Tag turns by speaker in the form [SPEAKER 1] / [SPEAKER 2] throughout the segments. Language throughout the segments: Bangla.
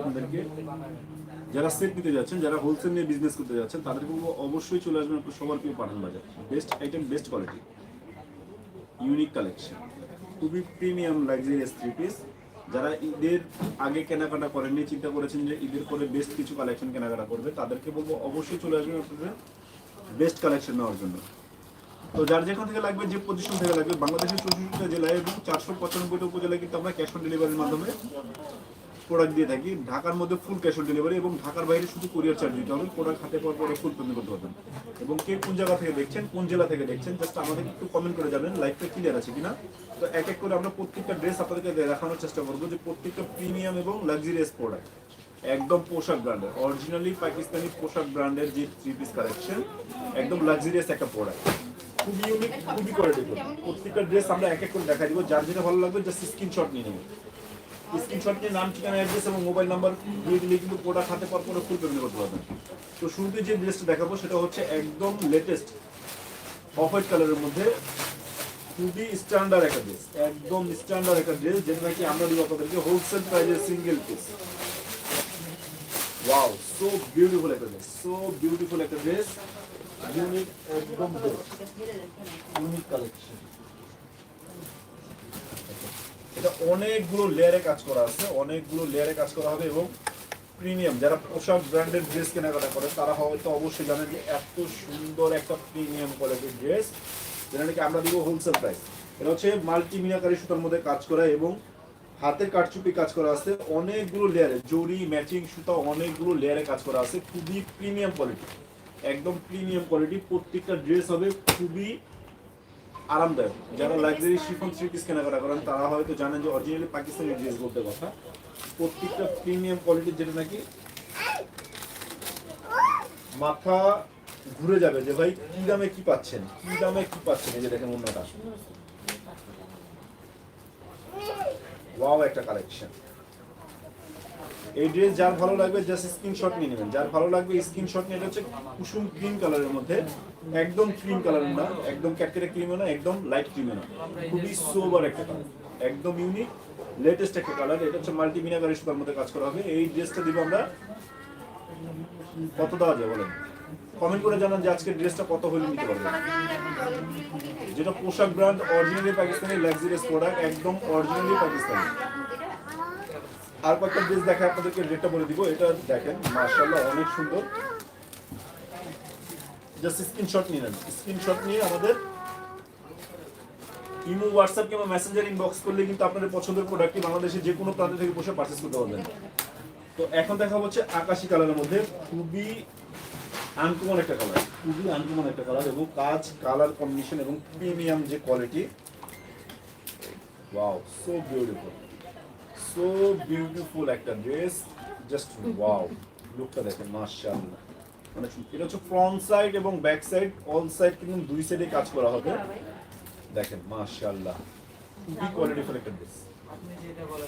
[SPEAKER 1] আপনাদেরকে যারা সেট নিতে যাচ্ছেন, যারা হোলসেল নিয়ে বিজনেস করতে যাচ্ছেন, তাদেরকে অবশ্যই চলে আসবেন আপনার সবার প্রিয় পাঠান বাজার। Best item best quality unique collection খুবই প্রিমিয়াম লাক্সারিয়াস থ্রি পিস যারা ঈদের আগে কেনাকাটা করেননি, চিন্তা করেছেন যে ঈদের পরে বেস্ট কিছু কালেকশন কেনাকাটা করবে, তাদেরকে বলব অবশ্যই চলে আসবেন আপনাদের বেস্ট কালেকশন নেওয়ার জন্য। তো যার যেখান থেকে লাগবে, যে পজিশন থেকে লাগবে, বাংলাদেশের চৌষট্টিটা জেলায় এবং চারশো পঁচানব্বইটা উপজেলায় কিন্তু আমরা ক্যাশ অন ডেলিভারির মাধ্যমে প্রোডাক্ট দিয়ে থাকি, ঢাকার মধ্যে ফুল ক্যাশ অন ডেলিভারি এবং ঢাকার বাইরে শুধু কোরিয়ার চার্জ দিতে হবে প্রোডাক্ট হাতে পাওয়ার পরে ফুল পেমেন্ট করতে পারবেন এবং কে কোন জায়গা থেকে দেখছেন, কোন জেলা থেকে দেখছেন জাস্ট আমাদের একটু কমেন্ট করে যাবেন লাইফটা ক্লিয়ার আছে কিনা? তো এক এক করে আমরা প্রত্যেকটা ড্রেস আপনাদেরকে দেখানোর চেষ্টা করব যে প্রত্যেকটা প্রিমিয়াম এবং লাক্সারিয়াস প্রোডাক্ট একদম পোশাক ব্র্যান্ডের অরিজিনালি পাকিস্তানি পোশাক ব্র্যান্ডের যে থ্রি পিস কালেকশন একদম লাক্সারিয়াস একটা প্রোডাক্ট খুবই ইউনিক খুবই কোয়ালিটি প্রত্যেকটা ড্রেস আমরা এক এক করে দেখা দিব, যার যেটা ভালো লাগবে জাস্ট স্ক্রিনশট নিয়ে নেবেন স্ক্রিনশট নিয়ে নাম, ঠিকানা অ্যাড্রেস এবং মোবাইল নাম্বার দিয়ে দিলে কিন্তু প্রোডাক্ট হাতে পাওয়ার পরে ফুল পেমেন্ট করতে পারবেন। তো শুরুতে যে ড্রেসটা দেখাবো সেটা হচ্ছে একদম লেটেস্ট অফ হোয়াইট কালারের মধ্যে খুবই স্ট্যান্ডার্ড একটা ড্রেস একদম স্ট্যান্ডার্ড একটা ড্রেস যেটা নাকি আমরা দিব আপনাদেরকে হোলসেল প্রাইসে single piece wow so beautiful একটা ড্রেস সো বিউটিফুল একটা ড্রেস ইউনিক একদম ইউনিক কালেকশন এটা অনেকগুলো লেয়ারে কাজ করা আছে, অনেকগুলো লেয়ারে কাজ করা হবে এবং প্রিমিয়াম যারা পোশাক ব্র্যান্ডের ড্রেস কেনাকাটা করে, তারা হয়তো অবশ্যই জানেন যে এত সুন্দর একটা প্রিমিয়াম কোয়ালিটির ড্রেস যেটা নাকি আমরা দিব হোলসেল প্রাইস এটা হচ্ছে মাল্টি মিনাকারি সুতার মধ্যে কাজ করা এবং হাতের কাঠচুপি কাজ করা আছে, অনেকগুলো লেয়ারে জরি ম্যাচিং সুতা, অনেকগুলো লেয়ারে কাজ করা আছে, খুবই প্রিমিয়াম কোয়ালিটি একদম প্রিমিয়াম কোয়ালিটি প্রত্যেকটা ড্রেস হবে খুবই আরামদায়ক। যারা লাক্সারি শিফন থ্রি পিস কেনাকাটা করেন, তারা হয়তো জানেন যে অরিজিনালি পাকিস্তানি ড্রেস বলতে কথা। প্রত্যেকটা প্রিমিয়াম কোয়ালিটির যেটা নাকি মাথা ঘুরে যাবে যে ভাই কি দামে কি পাচ্ছেন? কি দামে কি পাচ্ছেন? এই যে দেখেন অন্যটা। ওয়াও একটা কালেকশন এই ড্রেস যার ভালো লাগবে জাস্ট স্ক্রিনশট নিয়ে নেবেন। যার ভালো লাগবে স্ক্রিনশট নিয়ে হচ্ছে কুসুম ক্রিম কালারের মধ্যে। একদম ক্রিম কালারের না, একদম ক্যাটকেটে ক্রিমও না, একদম লাইট ক্রিমও না। খুবই সোবার একটা কালার একদম ইউনিক লেটেস্ট একটা কালার এটা হচ্ছে মাল্টি মিনাকারি সুতার মধ্যে কাজ করা হবে। এই ড্রেসটা দিব আমরা কত দেওয়া যায় বলেন? কমেন্ট করে জানান যে আজকের ড্রেসটা কত হলে নিতে পারবেন যেটা পোশাক brand originally Pakistani luxurious product একদম অরিজিনালি পাকিস্তানি। আর কয়েকটা ড্রেস দেখে আপনাদেরকে রেটটা বলে দিব। এটা দেখেন মার্শাল্লাহ অনেক সুন্দর। জাস্ট স্ক্রিনশট নিয়ে নেন। স্ক্রিনশট নিয়ে আমাদের ইমো হোয়াটসঅ্যাপ কিংবা মেসেঞ্জার ইনবক্স করলে কিন্তু আপনাদের পছন্দের প্রোডাক্টটি বাংলাদেশে যে কোনো প্রান্ত থেকে বসে পারচেস করতে পারবেন। তো এখন দেখা হচ্ছে আকাশি কালারের মধ্যে খুবই আনকমন একটা কালার খুবই আনকমন একটা কালার এবং কাজ কালার কম্বিনেশন এবং প্রিমিয়াম যে quality wow so beautiful so beautiful একটা ড্রেস জাস্ট ওয়াও লুকটা দেখেন মাশাআল্লাহ মানে এটা হচ্ছে ফ্রন্ট সাইড এবং ব্যাক সাইড অল সাইড কিন্তু দুই সাইডে কাজ করা হবে। দেখেন মাশাআল্লাহ খুবই কোয়ালিটিফুল একটা ড্রেস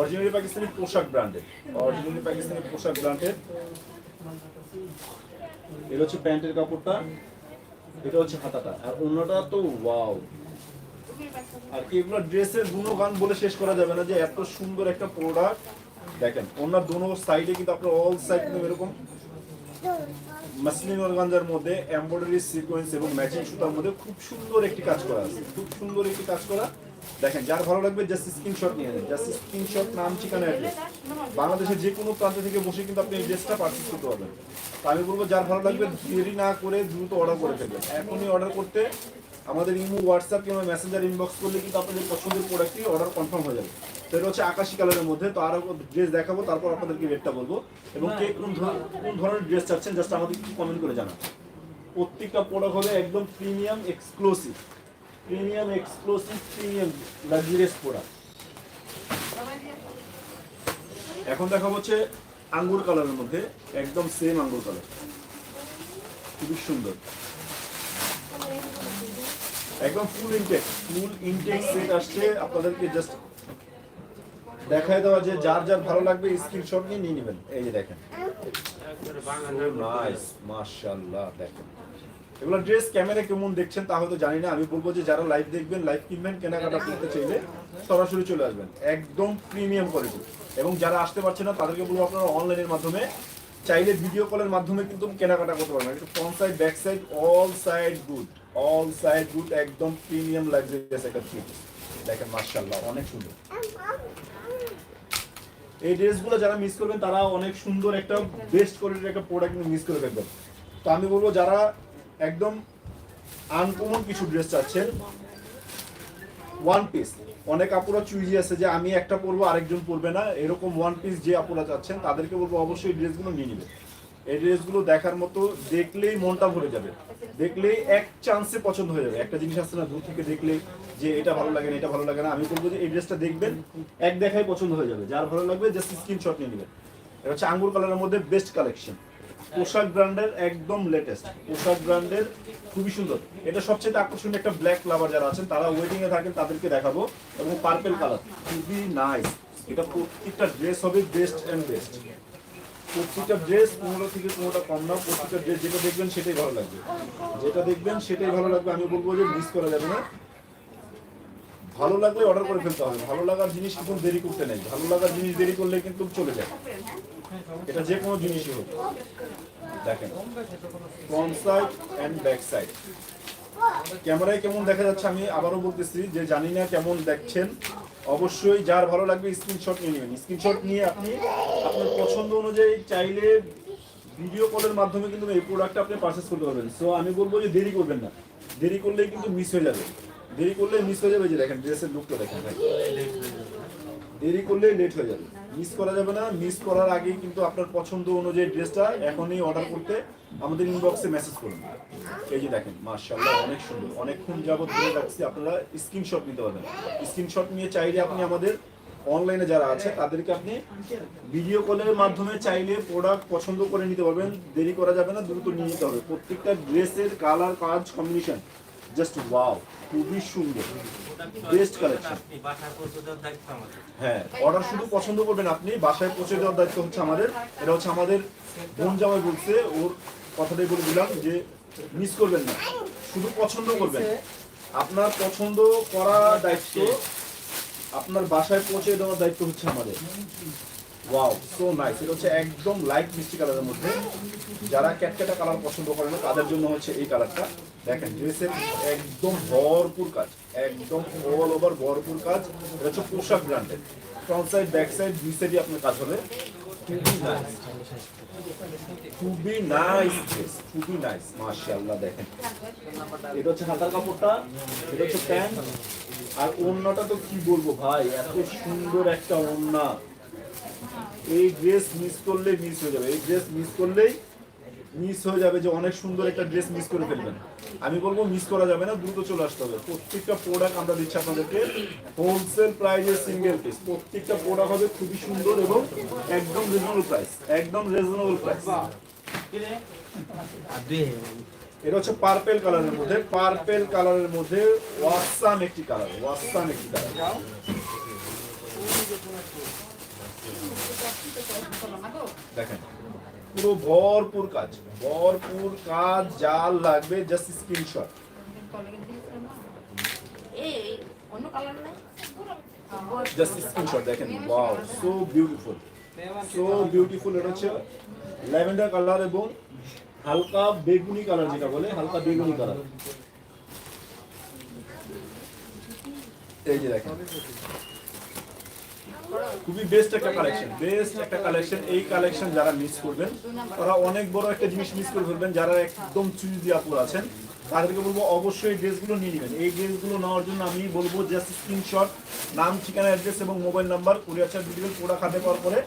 [SPEAKER 1] অরিজিনালি পাকিস্তানি পোশাক ব্র্যান্ডের অরিজিনালি পাকিস্তানি পোশাক ব্র্যান্ডের এটা হচ্ছে প্যান্টের কাপড়টা, এটা হচ্ছে হাতাটা। আর অন্যটা তো ওয়াও আর এগুলো ড্রেসের গুণগান বলে শেষ করা যাবে না যে এত সুন্দর একটা প্রোডাক্ট দেখেন ওনার দোনো সাইডে কিন্তু আপনার অল সাইড কিন্তু এরকম মাসলিন অর্গানজার মধ্যে এমব্রয়ডারি সিকোয়েন্স এবং ম্যাচিং সুতার মধ্যে খুব সুন্দর একটি কাজ করা আছে। খুব সুন্দর একটি কাজ করা। দেখেন, যার ভালো লাগবে জাস্ট স্ক্রিনশট নিয়ে নেন। জাস্ট স্ক্রিনশট নাম, ঠিকানা অ্যাড্রেস বাংলাদেশের যে কোনো প্রান্ত থেকে বসে কিন্তু আপনি এই ড্রেসটা পারচেস করতে পারবেন। আমি বলব, যার ভালো লাগবে, দেরি না করে দ্রুত অর্ডার করে ফেলবেন। এখনই অর্ডার করতে আমাদের ইমো, হোয়াটসঅ্যাপ কিংবা মেসেঞ্জার ইনবক্স করলে কিন্তু আপনাদের পছন্দের প্রোডাক্টটি অর্ডার কনফার্ম হয়ে যাবে। তো এটা হচ্ছে আকাশি কালারের মধ্যে। তো আরও ড্রেস দেখাবো, তারপর আপনাদেরকে রেটটা বলব। এবং কে কোন কোন ধরনের ড্রেস চাচ্ছেন জাস্ট আমাদের একটু কমেন্ট করে জানান। প্রত্যেকটা প্রোডাক্ট হবে একদম premium exclusive premium exclusive premium luxurious product এখন দেখা হচ্ছে আঙ্গুর কালারের মধ্যে, একদম সেম আঙ্গুর কালার। খুবই সুন্দর। একদম full intact full intact set আসছে। আপনাদেরকে জাস্ট দেখায় দেওয়া যে যার যার ভালো লাগবে স্ক্রিনশট নিয়ে নিয়ে নেবেন। এই যে দেখেন। নাইস মাশাআল্লাহ, দেখেন। এগুলো ড্রেস ক্যামেরা কেমন দেখছেন তা হয়তো জানি না। আমি বলব যে যারা লাইভ দেখবেন লাইভ কিনবেন, কেনাকাটা করতে চাইলে সরাসরি চলে আসবেন। একদম প্রিমিয়াম কোয়ালিটি এবং যারা আসতে পারছে না, তাদেরকে বলব আপনারা অনলাইনের মাধ্যমে। চাইলে ভিডিও কলের মাধ্যমে কিন্তু কেনাকাটা করতে পারবেন। Front side back side all side good all side good একদম প্রিমিয়াম লাক্সারিয়াস একটা থ্রি দেখেন মার্শাল্লাহ অনেক সুন্দর। এই ড্রেসগুলো যারা মিস করবেন, তারা অনেক সুন্দর একটা বেস্ট কোয়ালিটির একটা প্রোডাক্ট মিস করে ফেলবেন। তো আমি বলব, যারা একদম আনকমন কিছু ড্রেস চাচ্ছেন ওয়ান পিস অনেক আপুরা চুইজি আছে যে, আমি একটা পরবো, আরেকজন পরবে না। এরকম ওয়ান পিস যে আপুরা চাচ্ছেন, তাদেরকে বলব, অবশ্যই ড্রেসগুলো নিয়ে নেবে এই ড্রেসগুলো দেখার মতো দেখলেই মনটা ভরে যাবে। দেখলেই এক চান্সে পছন্দ হয়ে যাবে। একটা জিনিস আসছে না, দূর থেকে দেখলে যে এটা ভালো লাগে না, এটা ভালো লাগে না, আমি বলব যে এই ড্রেসটা দেখবেন, এক দেখায় পছন্দ হয়ে যাবে। যার ভালো লাগবে জাস্ট স্ক্রিনশট নিয়ে নেবেন। এটা হচ্ছে আঙ্গুর কালারের মধ্যে বেস্ট কালেকশন পোশাক ব্র্যান্ডের একদম লেটেস্ট পোশাক ব্র্যান্ডের খুবই সুন্দর। এটা সবচেয়ে আকর্ষণীয় একটা ব্ল্যাক লাভার যারা আছেন, তারা ওয়েটিং এ থাকেন, তাদেরকে দেখাবো। এবং পার্পেল কালার খুবই নাইস এটা প্রত্যেকটা ড্রেস হবে বেস্ট এন্ড বেস্ট প্রত্যেকটা ড্রেস পনেরো থেকে পনেরোটা কম না প্রত্যেকটা ড্রেস যেটা দেখবেন সেটাই ভালো লাগবে। যেটা দেখবেন সেটাই ভালো লাগবে, আমি বলব যে মিস করা যাবে না। ভালো লাগলে অর্ডার করে ফেলতে হবে, ভালো লাগার জিনিস কিন্তু দেরি করতে নেই, ভালো লাগার জিনিস দেরি করলে কিন্তু চলে যায়। এটা যে কোনো জিনিসই হোক। দেখেন front side and back side ক্যামেরায় কেমন দেখা যাচ্ছে আমি আবারও বলতেছি যে জানি না কেমন দেখছেন। অবশ্যই যার ভালো লাগবে স্ক্রিনশট নিয়ে নেবেন। স্ক্রিনশট নিয়ে আপনি আপনার পছন্দ অনুযায়ী চাইলে ভিডিও কলের মাধ্যমে কিন্তু এই প্রোডাক্টটা আপনি পারচেস করতে পারবেন। সো আমি বলব যে দেরি করবেন না। দেরি করলেই কিন্তু মিস হয়ে যাবে। দেরি করলে মিস হয়ে যাবে যে দেখেন ড্রেসের লুকটা দেখেন ভাই। দেরি করলে লেট হয়ে যাবে। মিস করা যাবে না। মিস করার আগেই কিন্তু আপনার পছন্দ অনুযায়ী ড্রেসটা এখনই অর্ডার করতে আমাদের ইনবক্সে মেসেজ করুন। এই যে দেখেন মার্শাল্লাহ অনেক সুন্দর। অনেকক্ষণ যাবত ধরে রাখছি, আপনারা স্ক্রিনশট নিতে পারবেন। স্ক্রিনশট নিয়ে চাইলে আপনি আমাদের অনলাইনে যারা আছে, তাদেরকে আপনি ভিডিও কলের মাধ্যমে চাইলে প্রোডাক্ট পছন্দ করে নিতে পারবেন। দেরি করা যাবে না, দ্রুত নিয়ে নিতে হবে। প্রত্যেকটা ড্রেসের কালার কাজ কম্বিনেশন জাস্ট ওয়াও খুবই সুন্দর। বেস্ট কালেকশন হ্যাঁ অর্ডার শুধু পছন্দ করবেন আপনি, বাসায় পৌঁছে দেওয়ার দায়িত্ব হচ্ছে আমাদের। এটা হচ্ছে আমাদের বোন জামাই বলছে, ওর কথাটাই বলে দিলাম যে মিস করবেন না। শুধু পছন্দ করবেন। আপনার পছন্দ করা দায়িত্ব আপনার বাসায় পৌঁছে দেওয়ার দায়িত্ব হচ্ছে আমাদের। ওয়াও সো নাইস এটা হচ্ছে একদম লাইট মিষ্টি কালারের মধ্যে। যারা ক্যাটকেটা কালার পছন্দ করে না, তাদের জন্য হচ্ছে এই কালারটা দেখেন, ড্রেসের একদম ভরপুর কাজ। একদম অল ওভার ভরপুর কাজ। এটা হচ্ছে পোশাক ব্র্যান্ডের ফ্রন্ট সাইড ব্যাক সাইড দুই সাইডই আপনার কাজ হবে খুবই নাইস খুবই নাইস মাশাআল্লাহ দেখেন। এটা হচ্ছে হাতার কাপড়টা, এটা হচ্ছে প্যান্ট। আর ওড়নাটা তো কি বলব ভাই, এত সুন্দর একটা ওড়না। এই ড্রেস মিস করলে মিস হয়ে যাবে। এই ড্রেস মিস করলেই মিস হয়ে যাবে যে অনেক সুন্দর একটা ড্রেস মিস করে ফেলবেন। আমি বলব মিস করা যাবে না, দ্রুত চলে আসতে হবে। প্রত্যেকটা প্রোডাক্ট আমরা দিচ্ছি আপনাদেরকে হোলসেল প্রাইজে সিঙ্গেল পিস প্রত্যেকটা প্রোডাক্ট হবে খুবই সুন্দর এবং একদম রিজনেবল প্রাইস একদম রিজনেবল প্রাইস এটা হচ্ছে পার্পেল কালারের মধ্যে পার্পেল কালারের মধ্যে ওয়াসাম একটি কালার ওয়াসাম একটি কালার দেখেন। পুরো ভরপুর কাজ ভরপুর কাজ যা লাগবে জাস্ট স্ক্রিনশট জাস্ট স্ক্রিনশট দেখেন wow so beautiful so beautiful এটা হচ্ছে ল্যাভেন্ডার কালার এবং হালকা বেগুনি কালার যেটা বলে হালকা বেগুনি কালার এই যে দেখেন খুবই বেস্ট একটা কালেকশন বেস্ট একটা কালেকশন এই কালেকশন যারা মিস করবেন তারা অনেক বড় একটা জিনিস মিস করে ফেলবেন, যারা একদম চুজ দিয়ে আপুর আছেন। তাদেরকে বলব অবশ্যই এই ড্রেসগুলো নিয়ে নেবেন। এই ড্রেসগুলো নেওয়ার জন্য আমি বলব জাস্ট স্ক্রিনশট নাম, ঠিকানা অ্যাড্রেস এবং mobile number courier charge detail product হাতে পাওয়ার পরে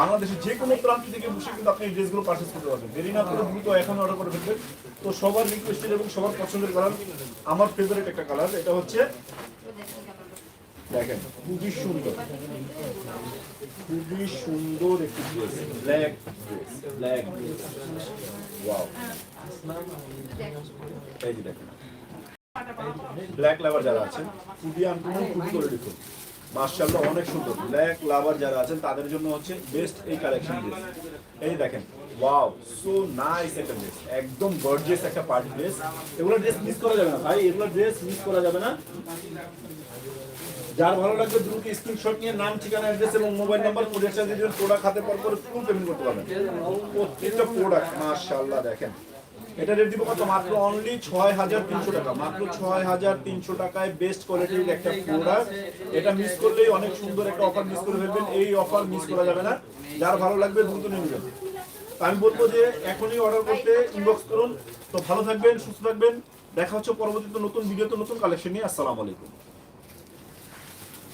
[SPEAKER 1] বাংলাদেশের যে কোনো প্রান্ত থেকে বসে কিন্তু আপনি এই ড্রেসগুলো পারচেস করতে পারবেন। দেরি না করে দ্রুত এখন অর্ডার করে ফেলবেন। তো সবার রিকোয়েস্টেড এবং সবার পছন্দের কালার আমার ফেভারিট একটা কালার এটা হচ্ছে দেখেন, খুবই সুন্দর। খুবই সুন্দর একটি ড্রেস ব্ল্যাক ব্ল্যাক ওয়াও এই যে দেখেন। ব্ল্যাক লেভার যারা আছেন, খুবই আনকমন, খুবই করে দেখুন মার্শাল্লাহ অনেক সুন্দর। ব্ল্যাক লাভার যারা আছেন, তাদের জন্য হচ্ছে বেস্ট এই কালেকশন ড্রেস এই দেখেন ওয়াও সো নাইস একটা ড্রেস একদম গর্জিয়াস একটা পার্টি ড্রেস এগুলো ড্রেস মিস করা যাবে না, ভাই। এগুলো ড্রেস মিস করা যাবে না। যার ভালো লাগবে দ্রুত স্ক্রিনশট নিয়ে নাম, ঠিকানা অ্যাড্রেস এবং মোবাইল নাম্বার কুরিয়ার চার্জ দিয়ে প্রোডাক্ট হাতে পর পর ফুল পেমেন্ট করতে পারবেন। প্রত্যেকটা প্রোডাক্ট মাশাআল্লাহ, দেখেন। এটা রেট দিব কত? মাত্র অনলি ছয় হাজার তিনশো টাকা। মাত্র ছয় হাজার তিনশো টাকায় বেস্ট কোয়ালিটির একটা প্রোডাক্ট এটা মিস করলেই অনেক সুন্দর একটা অফার মিস করে ফেলবেন। এই অফার মিস করা যাবে না। যার ভালো লাগবে দ্রুত নিয়ে নেবেন। আমি বলব যে এখনই অর্ডার করতে ইনবক্স করুন। তো ভালো থাকবেন, সুস্থ থাকবেন। দেখা হচ্ছে পরবর্তীতে নতুন ভিডিওতে নতুন কালেকশন নিয়ে। আসসালামু আলাইকুম।